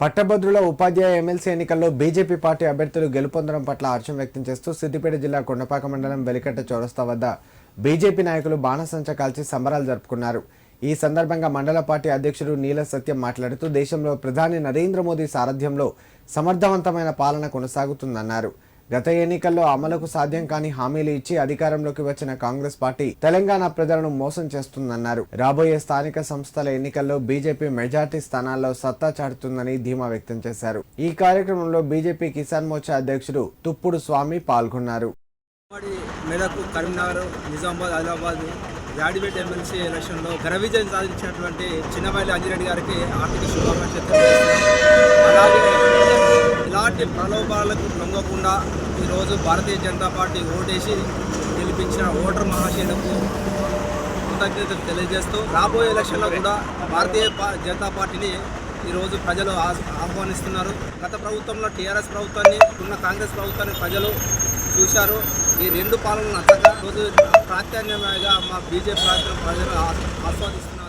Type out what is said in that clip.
పట్టభద్రుల ఉపాధ్యాయ ఎమ్మెల్సీ ఎన్నికల్లో BJP party అభ్యర్థులు గెలుపొందడం పట్ల హర్షం వ్యక్తం చేస్తూ సిద్దిపేట జిల్లా కొండపాక మండలం వెలికట్ట చౌరస్తా వద్ద బీజేపీ నాయకులు బాణసంచ కాల్చి సంబరాలు జరుపుకున్నారు. ఈ సందర్భంగా మండల పార్టీ అధ్యక్షుడు నీల సత్యం మాట్లాడుతూ దేశంలో ప్రధాని నరేంద్ర మోదీ సారథ్యంలో సమర్థవంతమైన పాలన కొనసాగుతుందన్నారు. గత ఎన్నికల్లో అమలుకు సాధ్యం కాని హామీలు ఇచ్చి అధికారంలోకి వచ్చిన కాంగ్రెస్ పార్టీ తెలంగాణ ప్రజలను మోసం చేస్తుందన్నారు. రాబోయే స్థానిక సంస్థల ఎన్నికల్లో బీజేపీ మెజార్టీ స్థానాల్లో సత్తా చాటుతుందని ధీమా వ్యక్తం చేశారు. ఈ కార్యక్రమంలో బీజేపీ కిసాన్ మోర్చా అధ్యక్షుడు తుప్పుడు స్వామి పాల్గొన్నారు. కరీంనగర్ నిజామాబాద్ ఆదిలాబాద్ జాడిపేట ఎమ్మెల్సీ ఎలక్షన్లో ఘన విజయం సాధించినటువంటి చిన్నపల్లి అంజిరెడ్డి గారికి ఆర్థిక శుభాకాంక్షలు అలాగే ఇలాంటి ప్రలోభాలకు లొంగకుండా ఈరోజు భారతీయ జనతా పార్టీ ఓటేసి గెలిపించిన ఓటర్ మహాశయులకు కృతజ్ఞతలు తెలియజేస్తూ రాబోయే ఎలక్షన్లో కూడా భారతీయ జనతా పార్టీని ఈరోజు ప్రజలు ఆహ్వానిస్తున్నారు. గత ప్రభుత్వంలో టీఆర్ఎస్ ప్రభుత్వాన్ని ఉన్న కాంగ్రెస్ ప్రభుత్వాన్ని ప్రజలు చూశారు. ఈ రెండు పాలనలు నచ్చక రోజు ప్రాధాన్యంగా మా బీజేపీ ప్రజలు ఆస్వాదిస్తున్నారు.